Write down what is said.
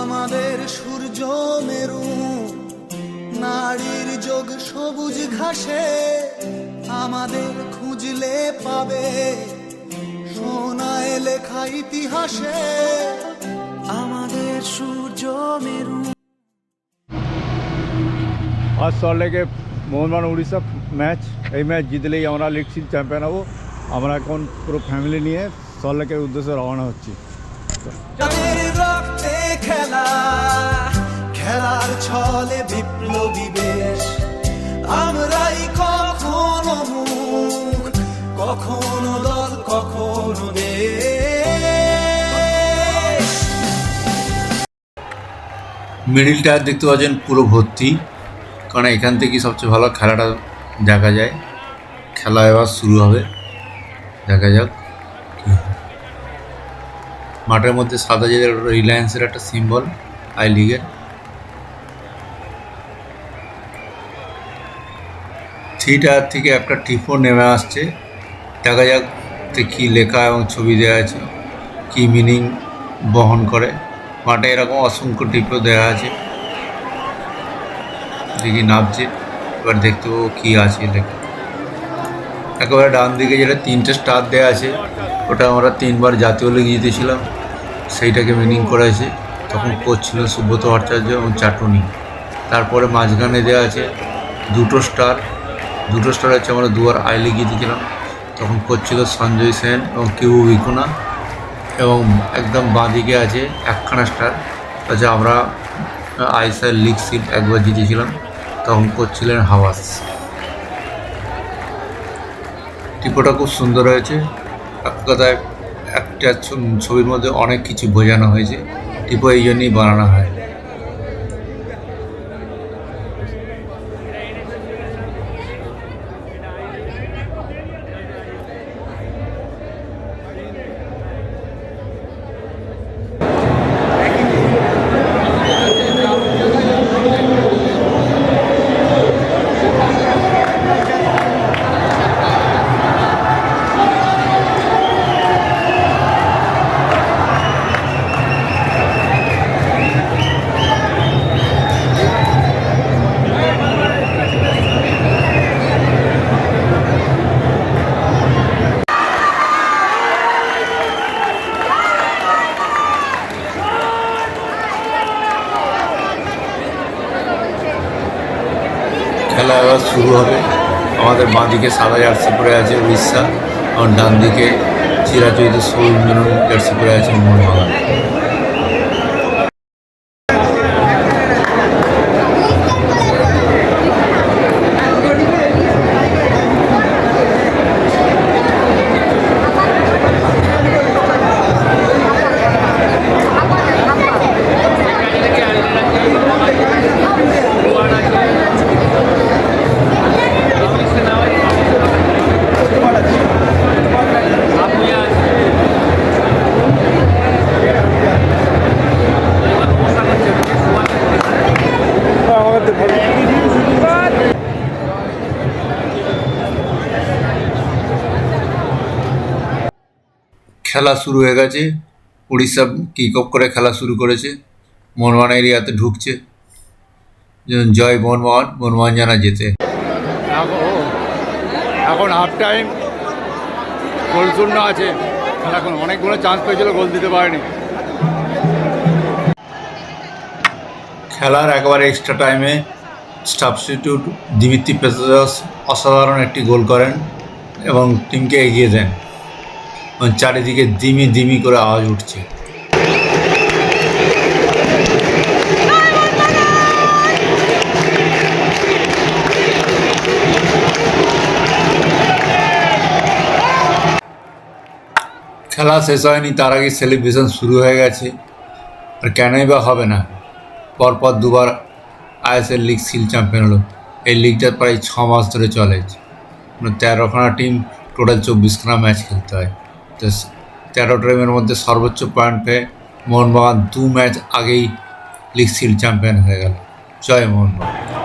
আমাদের সূর্য মেরু, নারীর যোগ সবুজ ঘাসে, আমাদের খুঁজলে পাবে সোনায় লেখা ইতিহাসে। আমাদের সূর্য মেরু। আজ সল্টলেকে মোহনবাগান উড়িষ্যা ম্যাচ, এই ম্যাচ জিতলেই আমরা লিগ চ্যাম্পিয়ন হব। আমরা এখন পুরো ফ্যামিলি নিয়ে সল্টলেকের উদ্দেশ্যে রওনা হচ্ছি। রক্তে খেলা খেলার ছলে বিপ্লবী বেশ। আমরাই কখনো মুখ কখনো দল কখনো দেশ। মিডিল টায়ার দেখতে পাচ্ছেন পুরো ভর্তি কারণ এখান থেকেই সবচেয়ে ভালো খেলাটা দেখা যায়। খেলা এবার শুরু হবে দেখা যাক। মাঠের মধ্যে সাদা যে রিলায়েন্সের একটা সিম্বল আই লিগের থ্রি টায়ার থেকে একটা টিপো নেমে আসছে। দেখা যাক কী লেখা এবং ছবি দেওয়া আছে, কী মিনিং বহন করে। মাঠে এরকম অসংখ্য টিপো দেওয়া আছে। দেখি নামছে, এবার দেখতে পাবো কী আছে লেখা। একেবারে ডান দিকে যেটা তিনটে স্টার দেওয়া আছে, ওটা আমরা তিনবার জাতীয় লিগ জিতেছিলাম। সেইটাকে মিনিং করেছে তখন কোচ ছিল সুব্রত ভট্টাচার্য এবং চাটুনি। তারপরে মাঝখানে দেওয়া আছে দুটো স্টার দুটো স্টার হচ্ছে আমরা দুবার আই লিগ জিতেছিলাম তখন কোচ ছিল সঞ্জয় সেন এবং কিউ ভিকুনা। এবং একদম বাঁদিকে আছে একখানা স্টার হচ্ছে আমরা আইসার লিগ সিট একবার জিতেছিলাম। তখন করছিলেন হাওয়াস। টিপোটা খুব সুন্দর হয়েছে। এক কথায় একটা ছবির মধ্যে অনেক কিছু বোঝানো হয়েছে। টিপো এই জন্যই বানানো হয়। খেলা আবার শুরু হবে। আমাদের বাঁদিকে সাদা জার্সি পরে আছে উড়িষ্যা। আর ডান দিকে চিরাচরিত সৌরঞ্জন জার্সি পরে আছে মোহনবাগান। খেলা শুরু হয়ে গেছে। উড়িষ্যা কিক অফ করে খেলা শুরু করেছে। মোহনবাগান এরিয়াতে ঢুকছে। জয় মোহনবাগান মোহনবাগান জানা যেতে এখন হাফ টাইম গোল শূন্য আছে। এখন অনেকগুলো চান্স পেয়েছিল গোল দিতে পারেনি। খেলার একেবারে এক্সট্রা টাইমে সাবস্টিটিউট দিমিত্রি পেসাদাস অসাধারণ একটি গোল করেন এবং টিমকে এগিয়ে দেন। চারিদিকে দিমি দিমি করে আওয়াজ উঠছে। খেলা শেষ হয়নি, তার আগে সেলিব্রেশন শুরু হয়ে গেছে। আর কেনই বা হবে না, পরপর দুবার আইএসএল লিগ সিল চ্যাম্পিয়ন হলো। এই লিগটা প্রায় ছ মাস ধরে চলে। মানে তেরোখানা টিম টোটাল চব্বিশখানা ম্যাচ খেলতে হয়। তেরো টিমের মধ্যে সর্বোচ্চ পয়েন্ট পেয়ে মোহনবাগান দু ম্যাচ আগেই লিগ সিল চ্যাম্পিয়ন হয়ে গেল। জয় মোহনবাগান।